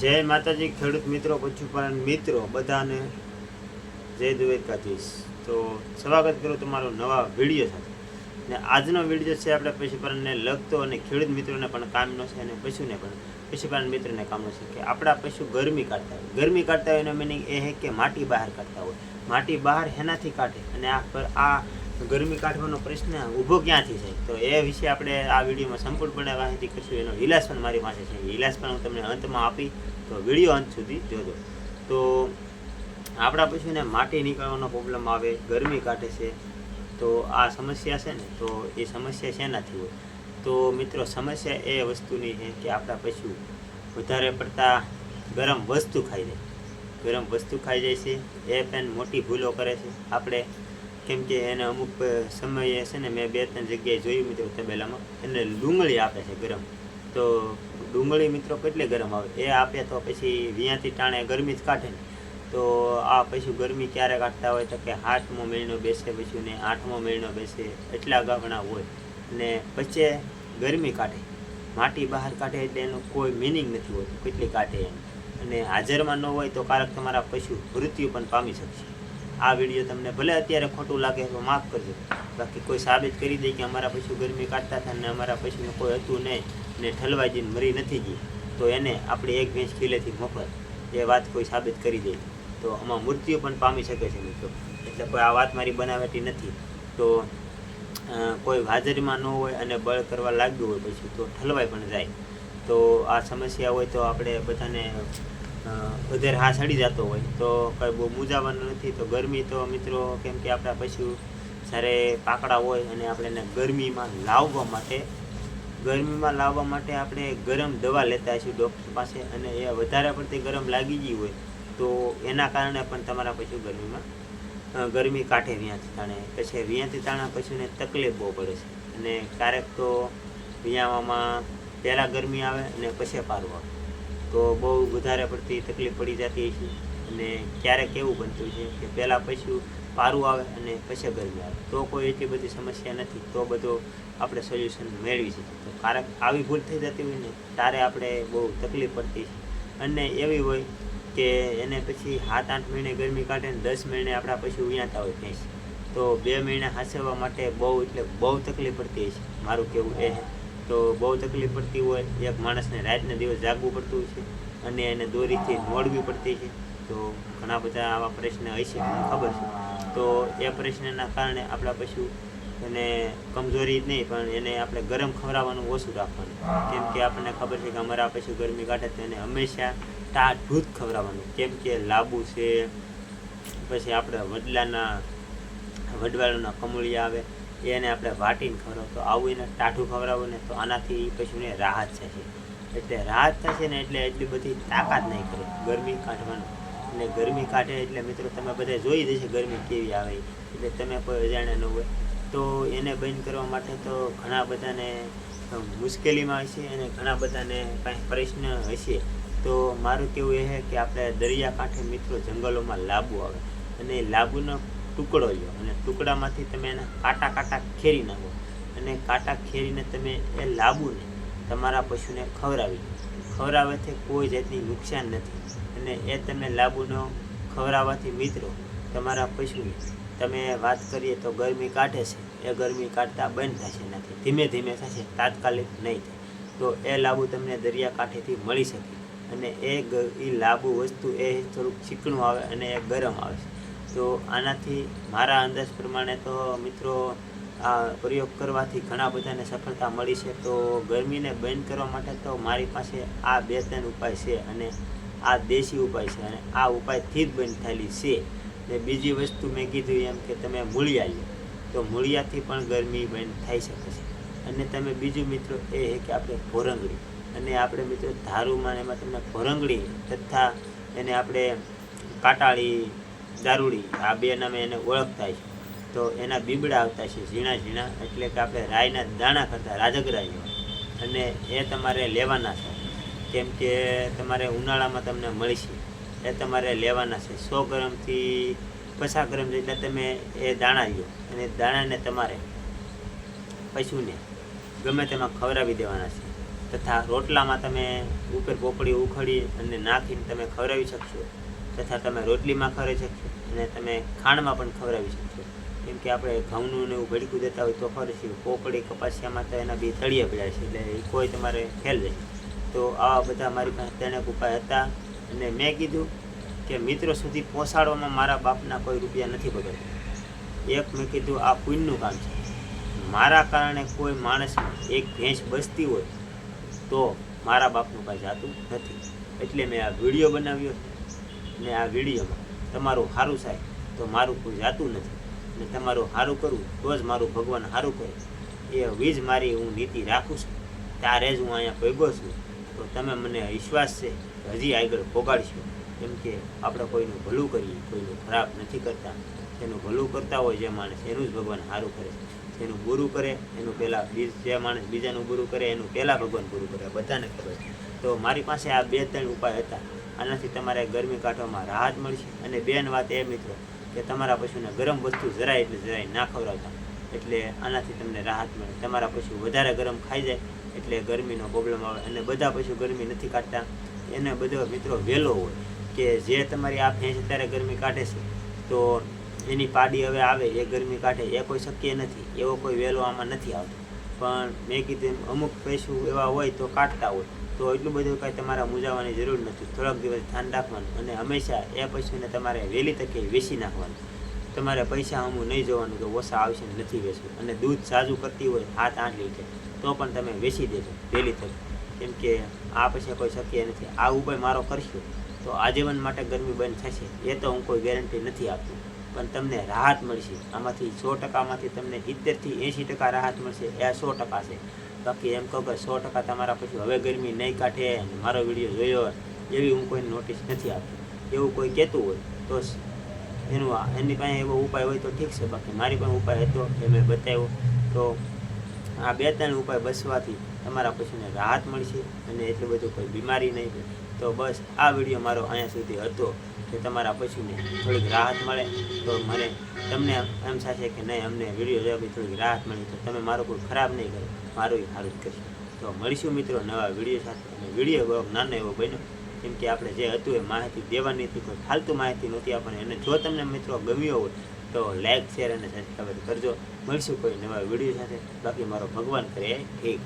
જય માતાજી, ખેડૂત મિત્રો, પશુપાલન મિત્રો, બધાને જય દ્વારકાધીશ. તો સ્વાગત કરું તમારો નવા વીડિયો સાથે. ને આજનો વીડિયો છે આપણે પશુપાલનને લગતો અને ખેડૂત મિત્રોને પણ કામનો છે અને પશુને પણ, પશુપાલન મિત્રોને કામનો છે કે આપણા પશુ ગરમી કાઢતા હોય. ગરમી કાઢતા હોય એનો મિનિંગ એ છે કે માટી બહાર કાઢતા હોય. માટી બહાર હેનાથી કાઢે અને આ પર આ ગરમી કાઢવાનો પ્રશ્ન ઊભો ક્યાંથી થાય? તો એ વિશે આપણે આ વિડીયોમાં સંપૂર્ણપણે માહિતી કરશું. એનો ઇલાજ પણ મારી પાસે છે. ઇલાજ પણ હું તમને અંતમાં આપી તો વીડિયો અંત સુધી જોજો. તો આપણા પશુને માટી નીકળવાનો પ્રોબ્લેમ આવે, ગરમી કાઢે છે, તો આ સમસ્યા છે ને, તો એ સમસ્યા શેનાથી હોય? તો મિત્રો, સમસ્યા એ વસ્તુની છે કે આપણા પશુ વધારે પડતા ગરમ વસ્તુ ખાઈ જાય ગરમ વસ્તુ ખાઈ જાય છે, એ પણ મોટી ભૂલો કરે છે. આપણે કેમ કે એને અમુક સમયે છે ને મેં બે ત્રણ જગ્યાએ જોયું મિત્રો તબેલામાં એને ડુંગળી આપે છે ગરમ. તો ડુંગળી મિત્રો કેટલી ગરમ આવે? એ આપે તો પછી વિયાથી ટાણે ગરમી જ કાઢે ને. તો આ પશુ ગરમી ક્યારે કાઢતા હોય તો કે આઠમો મહિનો બેસે પછી ને આઠમો મહિનો બેસે એટલા ગાભણા હોય. ને વચ્ચે ગરમી કાઢે. માટી બહાર કાઢે એટલે એનું કોઈ મિનિંગ નથી હોતું, કેટલી કાઢે એમ. અને હાજરમાં ન હોય તો કારક તમારા પશુ મૃત્યુ પણ પામી શકશે. આ વીડિયો તમને ભલે અત્યારે ખોટું લાગે તો માફ કરજો. બાકી કોઈ સાબિત કરી દે કે અમારા પશુ ગરમી કાઢતા હતા ને અમારા પશુને કોઈ હતું નહીં ને ઠલવાઈ જઈને મરી નથી ગઈ, તો એને આપણે એક ભેંસ ખીલેથી મફત એ વાત કોઈ સાબિત કરી દે. તો આમાં મૃત્યુ પણ પામી શકે છે મિત્રો. એટલે કોઈ આ વાત મારી બનાવેટી નથી. તો કોઈ હાજરીમાં ન હોય અને બળ કરવા લાગ્યું હોય પછી તો ઠલવાઈ પણ જાય. તો આ સમસ્યા હોય તો આપણે બધાને વધારે હા સડી જતો હોય તો કંઈ બહુ મૂંઝાવાનું નથી. તો ગરમી તો મિત્રો કેમ કે આપણા પશુ જ્યારે પાકડા હોય અને આપણે એને ગરમીમાં લાવવા માટે, ગરમીમાં લાવવા માટે આપણે ગરમ દવા લેતા છીએ ડૉક્ટર પાસે અને એ વધારે પડતી ગરમ લાગી ગઈ હોય તો એના કારણે પણ તમારા પશુ ગરમીમાં ગરમી કાઢે વ્યાંથી તાણે. પછી વ્યાંથી તાણા પશુને તકલીફ બહુ પડે છે. અને ક્યારેક તો વ્યાવામાં પહેલાં ગરમી આવે અને પછી પારું આવે. તો બહુ વધારે પડતી તકલીફ પડી જતી છે અને ક્યારેક એવું બનતું છે કે પહેલાં પશુ પારું આવે અને પછી ગરમી આવે. તો કોઈ એટલી બધી સમસ્યા નથી. તો બધો આપણે સોલ્યુશન મેળવી શકીએ. તો કારણ આવી ભૂલ થઈ જતી હોય ને, ત્યારે આપણે બહુ તકલીફ પડતી છે અને એવી હોય કે એને પછી સાત આઠ મહિને ગરમી કાઢે ને દસ મહિને આપણા પશુ ઉયાતા હોય ભેંસ તો બે મહિના હાંસવવા માટે બહુ એટલે બહુ તકલીફ પડતી છે મારું કહેવું એ છે. તો બહુ તકલીફ પડતી હોય, એક માણસને રાતને દિવસ જાગવું પડતું છે અને એને દોરીથી મોડવી પડતી છે. તો ઘણા બધા આવા પ્રશ્ન હશે મને ખબર છે. તો એ પ્રશ્નના કારણે આપણા પશુ એને કમજોરી જ નહીં, પણ એને આપણે ગરમ ખવડાવવાનું ઓછું રાખવાનું. કેમ કે આપણને ખબર છે કે અમારા પશુ ગરમી કાઢે તો એને હંમેશા ટાઢ દૂધ ખવડાવવાનું. કેમ કે લાબુ છે, પછી આપણે વડલાના, વડવાળાના કમળી આવે એને આપણે વાટીને ખવડાવ. તો આવું એને ટાઢું ખવડાવું ને તો આનાથી પશુને રાહત થશે એટલે રાહત થશે ને એટલે એટલી બધી તાકાત નહીં કરે. ગરમી કાઢવાનું. એટલે ગરમી કાઢે એટલે મિત્રો તમે બધા જોઈ દેશે ગરમી કેવી આવે. એટલે તમે કોઈ અજાણ્યા ન હોય. તો એને બંધ કરવા માટે તો ઘણા બધાને મુશ્કેલીમાં હશે અને ઘણા બધાને કાંઈ પ્રશ્ન હશે. તો મારું કેવું એ છે કે આપણે દરિયાકાંઠે મિત્રો જંગલોમાં લાંબુ આવે. અને લાંબુનો ટુકડો લ્યો અને ટુકડામાંથી તમે એના કાંટા કાંટા ખેરી નાખો. અને કાંટા ખેરીને તમે એ લાબુને તમારા પશુને ખવડાવી ખવડાવવાથી કોઈ જાતની નુકસાન નથી. અને એ તમે લાબુનો ખવડાવવાથી મિત્રો તમારા પશુને તમે વાત કરીએ તો ગરમી કાઢે છે. એ ગરમી કાઢતા બંધ થશે નથી ધીમે ધીમે થશે તાત્કાલિક નહીં થાય. તો એ લાબુ તમને દરિયાકાંઠેથી મળી શકે. અને એ લાંબુ વસ્તુ એ થોડુંક ચીકણું આવે અને એ ગરમ આવે છે. તો આનાથી મારા અંદાજ પ્રમાણે તો મિત્રો આ પ્રયોગ કરવાથી ઘણા બધાને સફળતા મળી છે. તો ગરમીને બંધ કરવા માટે તો મારી પાસે આ બે ત્રણ ઉપાય છે અને આ દેશી ઉપાય છે અને આ ઉપાયથી જ બંધ થયેલી છે. ને બીજી વસ્તુ મેં કીધું એમ કે તમે મૂળિયા લો તો મૂળિયાથી પણ ગરમી બંધ થઈ શકે છે. અને તમે બીજું મિત્રો એ છે કે આપણે ભોરંગડી અને આપણે મિત્રો ધારુમાં એમાં તમને ભોરંગડી તથા એને આપણે કાટાળી દારૂડી. આ બે નામે એને ઓળખતા છે. તો એના બીબડા આવતા છે ઝીણા ઝીણા, એટલે કે આપણે રાયના દાણા કરતા રાજગરા જેવા અને એ તમારે લેવાના છે. કેમ કે તમારે ઉનાળામાં તમને મળશે. એ તમારે લેવાના છે. સો ગ્રામથી પચાસ ગ્રામ જેટલા તમે એ દાણા લો અને દાણાને તમારે પશુને ગમે તેમાં ખવડાવી દેવાના છે. તથા રોટલામાં તમે ઉપર પોપડી ઉખડી અને નાખીને તમે ખવડાવી શકશો. તથા તમે રોટલીમાં ખવડાવી શકશો અને તમે ખાંડમાં પણ ખવડાવી શકશો. કેમ કે આપણે ઘઉંનું ને એવું ભડકું દેતા હોય તો ખરી પોપડી, કપાસિયામાં તો એના બે તળિયા પડ્યા છે, એટલે એ કોઈ તમારે ખેલ નહીં. તો આવા બધા મારી પાસે ત્રણેક ઉપાય હતા અને મેં કીધું કે મિત્રો સુધી પહોંચાડવામાં મારા બાપના કોઈ રૂપિયા નથી બગડતા. એક મેં કીધું, આ પુણ્યનું કામ છે. મારા કારણે કોઈ માણસ એક ભેંસ બસતી હોય તો મારા બાપનું કાંઈ જાતું નથી. એટલે મેં આ વીડિયો બનાવ્યો. ને આ વિડીયોમાં તમારું સારું થાય તો મારું કોઈ જાતું નથી. ને તમારું સારું કરવું તો જ મારું ભગવાન સારું કરે. એ વીજ મારી હું નીતિ રાખું છું. ત્યારે જ હું અહીંયા ભેગો છું. તો તમે મને વિશ્વાસ છે હજી આગળ પોગાડશો કેમ કે આપણે કોઈનું ભલું કરીએ, કોઈનું ખરાબ નથી કરતા. એનું ભલું કરતા હોય જે માણસ એનું જ ભગવાન સારું કરે. જેનું બુરું કરે, એનું પહેલાં જે માણસ બીજાનું બુરું કરે, એનું પહેલાં ભગવાન બુરું કરે. બધાને ખબર છે. તો મારી પાસે આ બે ત્રણ ઉપાય હતા. આનાથી તમારે ગરમી કાઢવામાં રાહત મળશે. અને બેન વાત એ મિત્રો, કે તમારા પશુને ગરમ વસ્તુ જરાય એટલે જરાય ના ખવડાવતા. એટલે આનાથી તમને રાહત મળે. તમારા પશુ વધારે ગરમ ખાઈ જાય, એટલે ગરમીનો પ્રોબ્લેમ આવે. અને બધા પશુ ગરમી નથી કાઢતા. એને બધો મિત્રો વહેલો હોય, કે જે તમારી આ ભેંસ અત્યારે ગરમી કાઢે છે, તો એની પાડી હવે આવે, એ ગરમી કાઢે, એ કોઈ શક્ય નથી. એવો કોઈ વહેલો આમાં નથી આવતો. પણ મેં કીધું અમુક પશુ એવા હોય તો કાઢતા હોય. તો એટલું બધું કાંઈ તમારે મૂંઝાવાની જરૂર નથી. થોડાક દિવસ ધ્યાન રાખવાનું અને હંમેશા એ પશુને તમારે વહેલી તકે વેચી નાખવાનું. તમારે પૈસા અમુક નહીં જોવાનું કે ઓછા આવશે નથી વેચવું. અને દૂધ સાજું કરતી હોય, હાથ આઠ લીટર તો પણ તમે વેચી દેજો વહેલી તકે. કેમ કે આ પછી કોઈ શક્ય નથી. આ ઉપાય મારો કરશો તો આજીવન માટે ગરમી બંધ થશે. એ તો હું કોઈ ગેરંટી નથી આપતું. પણ તમને રાહત મળશે. આમાંથી સો ટકામાંથી તમને સિત્તેરથી એંશી ટકા રાહત મળશે. એ સો ટકા છે. બાકી એમ કહો કે સો ટકા તમારા પછી હવે ગરમી નહીં કાઢે મારો વીડિયો જોયો એવી હું કોઈને નોટિસ નથી આપતી. એવું કોઈ કહેતું હોય તો એનું એની પાસે એવો ઉપાય હોય તો ઠીક છે. બાકી મારી પાસે ઉપાય હતો એ મેં બતાવ્યો. તો આ બે ત્રણ ઉપાય બસવાથી તમારા પશુને રાહત મળશે અને એટલું બધું કોઈ બીમારી નહીં થાય તો બસ આ વીડિયો મારો અહીંયા સુધી હતો. કે તમારા પશુને થોડીક રાહત મળે તો મને તમને એમ થશે કે નહીં, અમને વીડિયો જોવાથી થોડીક રાહત મળી. તો તમે મારો કોઈ ખરાબ નહીં કરો. મારું સારું જ કરશે. તો મળીશું મિત્રો નવા વીડિયો સાથે. અને વીડિયો બહુ નાનો એવો બન્યો. કેમ કે આપણે જે હતું એ માહિતી દેવાની હતી. કોઈ ફાલતુ માહિતી નહોતી આપણને અને જો તમને મિત્રો ગમ્યો હોય, તો લાઈક શેર અને સબસ્ક્રાઈબ કરજો. મળીશું કોઈ નવા વીડિયો સાથે. બાકી મારો ભગવાન કરે. ઠીક.